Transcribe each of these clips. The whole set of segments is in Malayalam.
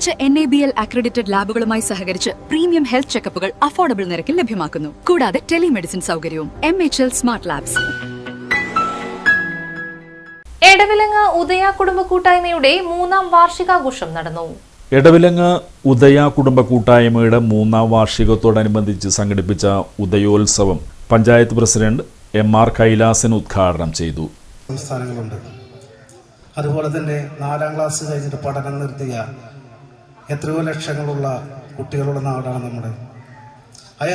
മികച്ച N A B L accredited ലാബുകളുമായി സഹകരിച്ച് പ്രീമിയം ഹെൽത്ത് ചെക്കപ്പുകൾ അഫോർഡബിൾ നിരക്കിൽ ലഭ്യമാക്കുന്നു. കൂടാതെ ടെലിമെഡിസിൻ സൗകര്യവും M H L smart labs Edavilangu Udaya കുടുംബ കൂട്ടായ്മയുടെ മൂന്നാം വാർഷികാഘോഷം നടന്നു. എടവിലങ്ങ് ഉദയ കുടുംബ കൂട്ടായ്മയുടെ മൂന്നാം വാർഷികത്തോടനുബന്ധിച്ച് സംഘടിപ്പിച്ച ഉദയോത്സവം panchayat president M R Kailasan ഉദ്ഘാടനം ചെയ്തു. സംസ്ഥാനങ്ങളുണ്ട്. അതുപോലെ തന്നെ നാലാം ക്ലാസ് കഴിഞ്ഞിട്ട് പഠനം നിർത്തിയ എത്രയോ ലക്ഷങ്ങളുള്ള കുട്ടികളുള്ള നാടാണ് നമ്മുടെ. ആ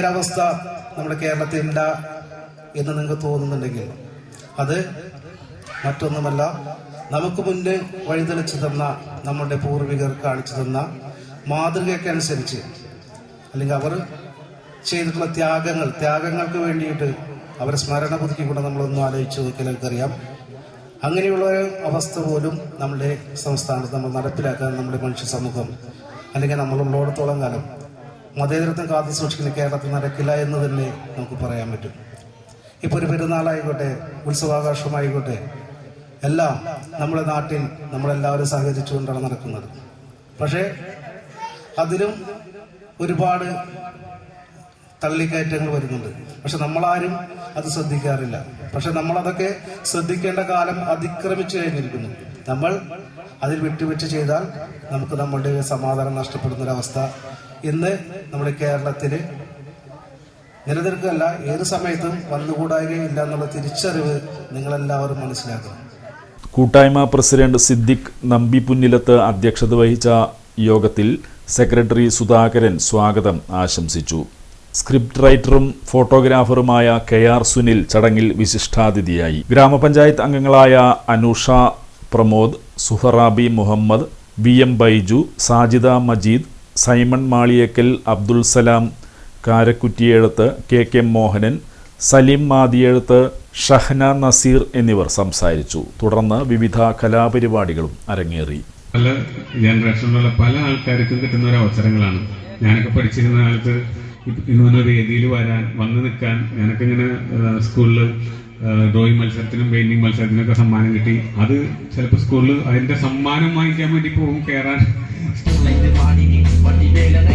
നമ്മുടെ കേരളത്തിൽ കേരളത്തിലില്ല എന്ന് നിങ്ങൾക്ക് തോന്നുന്നുണ്ടെങ്കിൽ അത് മറ്റൊന്നുമല്ല നമുക്ക് മുന്നിൽ വഴിതെളിച്ചു തന്ന നമ്മുടെ പൂർവികർ കാണിച്ചു തന്ന മാതൃകയ്ക്ക് അനുസരിച്ച് അല്ലെങ്കിൽ അവർ ചെയ്തിട്ടുള്ള ത്യാഗങ്ങൾ ത്യാഗങ്ങൾക്ക് വേണ്ടിയിട്ട് അവരെ സ്മരണ പുതുക്കിക്കൊണ്ട് നമ്മളൊന്നും ആലോചിച്ച് നോക്കിയാൽ നമുക്കറിയാം. അങ്ങനെയുള്ള ഒരു അവസ്ഥ പോലും നമ്മുടെ സംസ്ഥാനത്ത് നമ്മൾ നടപ്പിലാക്കാൻ നമ്മുടെ മനുഷ്യ സമൂഹം അല്ലെങ്കിൽ നമ്മളുള്ളിടത്തോളം കാലം മതേതരത്വം കാത്തു സൂക്ഷിക്കുന്ന കേരളത്തിൽ നടക്കില്ല എന്ന് തന്നെ നമുക്ക് പറയാൻ പറ്റും. ഇപ്പോൾ ഒരു പെരുന്നാളായിക്കോട്ടെ ഉത്സവാഘോഷമായിക്കോട്ടെ എല്ലാം നമ്മുടെ നാട്ടിൽ നമ്മളെല്ലാവരും സഹകരിച്ചുകൊണ്ടാണ് നടക്കുന്നത്. പക്ഷേ അതിലും ഒരുപാട് തള്ളിക്കയറ്റങ്ങൾ വരുന്നുണ്ട്. പക്ഷെ നമ്മളാരും അത് ശ്രദ്ധിക്കാറില്ല. പക്ഷെ നമ്മളതൊക്കെ ശ്രദ്ധിക്കേണ്ട കാലം അതിക്രമിച്ചു കഴിഞ്ഞിരിക്കുന്നു. നമ്മൾ അതിൽ വിട്ടുവിട്ട് ചെയ്താൽ നമുക്ക് നമ്മളുടെ സമാധാനം നഷ്ടപ്പെടുന്നൊരവസ്ഥ. ഇന്ന് നമ്മുടെ കേരളത്തിൽ നിലനിൽക്കുകയല്ല ഏത് സമയത്തും വന്നുകൂടായികയില്ല എന്നുള്ള തിരിച്ചറിവ് നിങ്ങളെല്ലാവരും മനസ്സിലാക്കണം. കൂട്ടായ്മ പ്രസിഡന്റ് സിദ്ദിഖ് നമ്പി പുന്നിലത്ത് അധ്യക്ഷത വഹിച്ച യോഗത്തിൽ സെക്രട്ടറി സുധാകരൻ സ്വാഗതം ആശംസിച്ചു. സ്ക്രിപ്റ്റ് റൈറ്ററും ഫോട്ടോഗ്രാഫറുമായ കെ ആർ സുനിൽ ചടങ്ങിൽ വിശിഷ്ടാതിഥിയായി. ഗ്രാമപഞ്ചായത്ത് അംഗങ്ങളായ Anusha Pramod Suharabi Muhammad V M Baiju Sajida Majeed Simon Maliyekkal Abdul Salam Karakkuttiyezhuthu K K Mohanan Saleem Mathiyezhuthu Shahna Nazeer എന്നിവർ സംസാരിച്ചു. തുടർന്ന് വിവിധ കലാപരിപാടികളും അരങ്ങേറി. പല ജനറേഷനിലുള്ള പല ആൾക്കാർക്കും കിട്ടുന്ന ഒരു അവസരങ്ങളാണ്. ഞാനൊക്കെ പഠിച്ചിരുന്ന കാലത്ത് ഇന്ന് വേദിയിൽ വരാൻ വന്ന് നിൽക്കാൻ ഞാനൊക്കെ ഇങ്ങനെ സ്കൂളിൽ ഡ്രോയിങ് മത്സരത്തിനും പെയിന്റിംഗ് മത്സരത്തിനൊക്കെ സമ്മാനം കിട്ടി. അത് ചിലപ്പോൾ സ്കൂളിൽ അതിന്റെ സമ്മാനം വാങ്ങിക്കാൻ വേണ്ടി പോകും കയറാൻ ഉള്ളവീട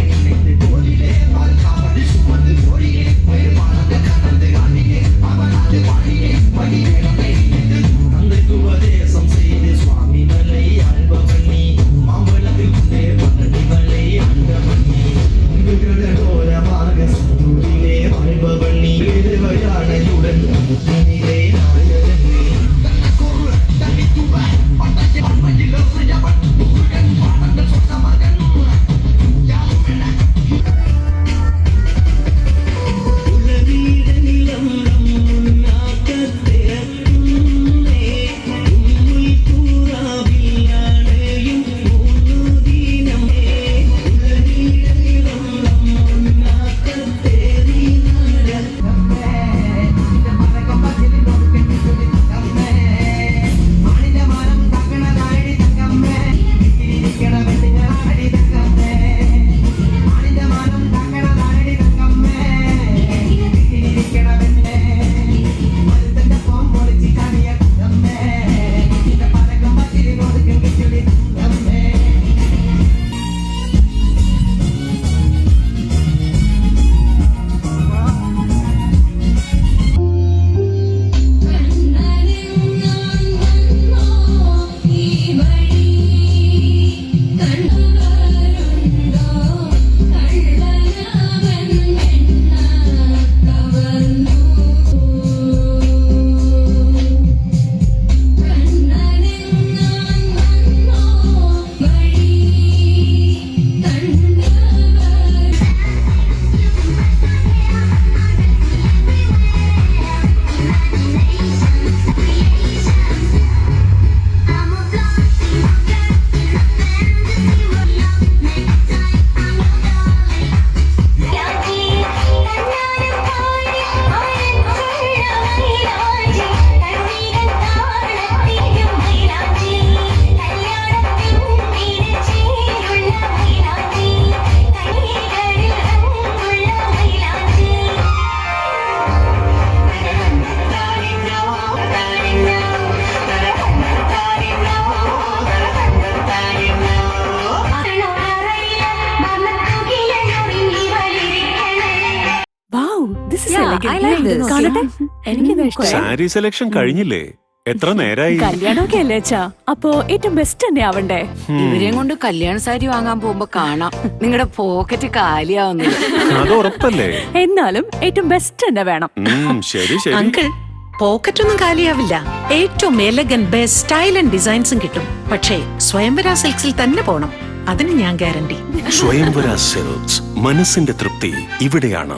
സാരി സെലക്ഷൻ കഴിഞ്ഞില്ലേ? എത്ര നേരായി? കല്യാണമൊക്കെ അല്ലേ അച്ഛാ? അപ്പോ ഏറ്റവും ബെസ്റ്റ് തന്നെ ആവണ്ടേ? ഇവരെയും കൊണ്ട് കല്യാണ സാരി വാങ്ങാൻ പോകുമ്പോ കാണാം. നിങ്ങളുടെ പോക്കറ്റ് കാലിയാവുന്നത്. അത് ഉറപ്പല്ലേ? എന്നാലും ഏറ്റവും ബെസ്റ്റ് തന്നെ വേണം. ശരി ശരി. അങ്കിൾ പോക്കറ്റ് ഒന്നും കാലിയാവില്ല. ഏറ്റവും എലഗൻ ബെസ്റ്റ് സ്റ്റൈൽ ആൻഡ് ഡിസൈൻസും കിട്ടും. പക്ഷേ സ്വയംവര സിൽക്സിൽ തന്നെ പോണം. അതിന് ഞാൻ ഗ്യാരണ്ടി സ്വയംവര സിൽക്സ് മനസ്സിന്റെ തൃപ്തി ഇവിടെയാണ്.